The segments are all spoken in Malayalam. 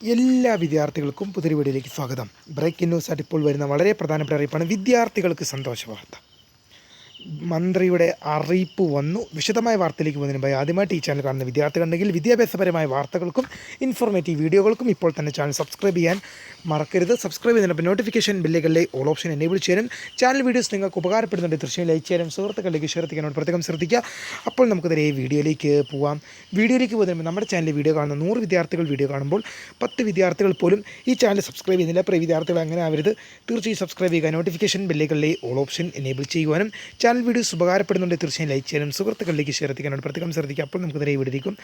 എല്ലാ വിദ്യാർത്ഥികൾക്കും പുതിയ വീഡിയോയിലേക്ക് സ്വാഗതം. ബ്രേക്കിംഗ് ന്യൂസ് ആയിട്ട് ഇപ്പോൾ വരുന്ന വളരെ പ്രധാനപ്പെട്ട അറിയിപ്പാണ് വിദ്യാർത്ഥികൾക്ക് സന്തോഷ വാർത്ത മന്ത്രിയുടെ അറിയിപ്പ് വന്നു. വിശദമായ വാർത്തയിലേക്ക് പോകുന്നതിന് മുമ്പായി ആദ്യമായിട്ട് ഈ ചാനൽ കാണുന്ന വിദ്യാർത്ഥികളുണ്ടെങ്കിൽ വിദ്യാഭ്യാസപരമായ വാർത്തകൾക്കും ഇൻഫോർമേറ്റീവ് വീഡിയോകൾക്കും ഇപ്പോൾ തന്നെ ചാനൽ സബ്സ്ക്രൈബ് ചെയ്യാൻ മറക്കരുത്. സബ്സ്ക്രൈബ് ചെയ്യുന്നതിനൊപ്പം നോട്ടിഫിക്കേഷൻ ബില്ലുകളിലെ ഓൾ ഓപ്ഷൻ എനേബിൾ ചെയ്യാനും ചാനൽ വീഡിയോസ് നിങ്ങൾക്ക് ഉപകാരപ്പെടുന്നുണ്ട്. തീർച്ചയായും ലൈക്ക് ചെയ്യാനും സുഹൃത്തുക്കളിലേക്ക് ഷെയർ ചെയ്യാനും പ്രത്യേകം ശ്രദ്ധിക്കുക. അപ്പോൾ നമുക്ക് നേരെ വീഡിയോയിലേക്ക് പോവാം. വീഡിയോയിലേക്ക് പോകുന്നതിന് നമ്മുടെ ചാനലിൽ വീഡിയോ കാണുന്ന നൂറ് വിദ്യാർത്ഥികൾ വീഡിയോ കാണുമ്പോൾ പത്ത് വിദ്യാർത്ഥികൾ പോലും ഈ ചാനൽ സബ്സ്ക്രൈബ് ചെയ്യുന്നില്ല. പ്രിയ വിദ്യാർത്ഥികൾ അങ്ങനെ ആവരുത്. തീർച്ചയായും സബ്സ്ക്രൈബ് ചെയ്യുക. നോട്ടിഫിക്കേഷൻ ബില്ലുകളിലെ ഓൾ ഓപ്ഷൻ എനേബിൾ ചെയ്യുവാനും ചാനൽ വീഡിയോസ് ഉപകാരപ്പെടുന്നുണ്ട് തീർച്ചയായും ലൈക്ക് ചെയ്യാനും സുഹൃത്തുക്കളിലേക്ക് ഷെയർ ചെയ്യാനും പ്രത്യേകം ശ്രദ്ധിക്കുക. അപ്പോൾ നമുക്ക് നേരെ വിടുതിക്കും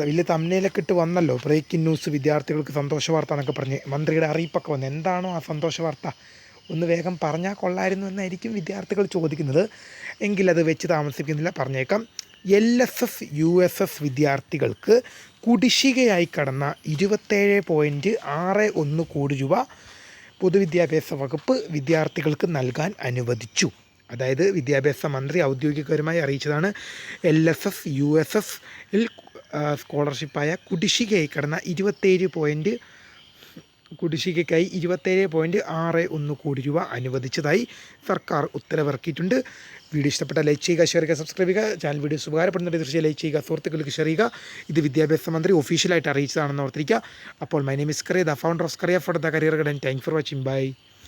വലിയ തമ്മിലൊക്കെ ഇട്ട് വന്നല്ലോ. ബ്രേക്കിംഗ് ന്യൂസ് വിദ്യാർത്ഥികൾക്ക് സന്തോഷ വാർത്ത എന്നൊക്കെ പറഞ്ഞ് മന്ത്രിയുടെ അറിയിപ്പൊക്കെ വന്നു. എന്താണോ ആ സന്തോഷ വാർത്ത? ഒന്ന് വേഗം പറഞ്ഞാൽ കൊള്ളായിരുന്നു എന്നായിരിക്കും വിദ്യാർത്ഥികൾ ചോദിക്കുന്നത്. എങ്കിലത് വെച്ച് താമസിക്കുന്നില്ല. പറഞ്ഞേക്കാം. L S S U S S വിദ്യാർത്ഥികൾക്ക് കുടിശ്ശികയായി കടന്ന ഇരുപത്തേഴ് പോയിന്റ് ആറ് ഒന്ന് കോടി രൂപ പൊതുവിദ്യാഭ്യാസ വകുപ്പ് വിദ്യാർത്ഥികൾക്ക് നൽകാൻ അനുവദിച്ചു. അതായത് വിദ്യാഭ്യാസ മന്ത്രി ഔദ്യോഗികപരമായി അറിയിച്ചതാണ് L S S U S S ഇൽ സ്കോളർഷിപ്പായ കുടിശ്ശികയായി കടന്ന ഇരുപത്തേഴ് പോയിന്റ് കുടിശ്ശികയ്ക്കായി ഇരുപത്തേഴ് പോയിന്റ് ആറ് ഒന്ന് കോടി രൂപ അനുവദിച്ചതായി സർക്കാർ ഉത്തരവിറക്കിയിട്ടുണ്ട്. വീഡിയോ ഇഷ്ടപ്പെട്ട ലൈക്ക് ചെയ്യുക ഷെയർ ചെയ്യുക സബ്സ്ക്രൈബ് ചെയ്യുക. ചാനൽ വീഡിയോസ് ഉപകാരപ്പെടുന്നുണ്ട് തീർച്ചയായും ലൈക്ക് ചെയ്യുക സുഹൃത്തുക്കൾക്ക് ഷെയർ ചെയ്യുക. ഇത് വിദ്യാഭ്യാസ മന്ത്രി ഒഫീഷ്യലായിട്ട് അറിയിച്ചതാണെന്ന് ഓർത്തിരിക്കുക. അപ്പോൾ my name is Kariya the founder of Kariya for the career garden thank for watching. Bye.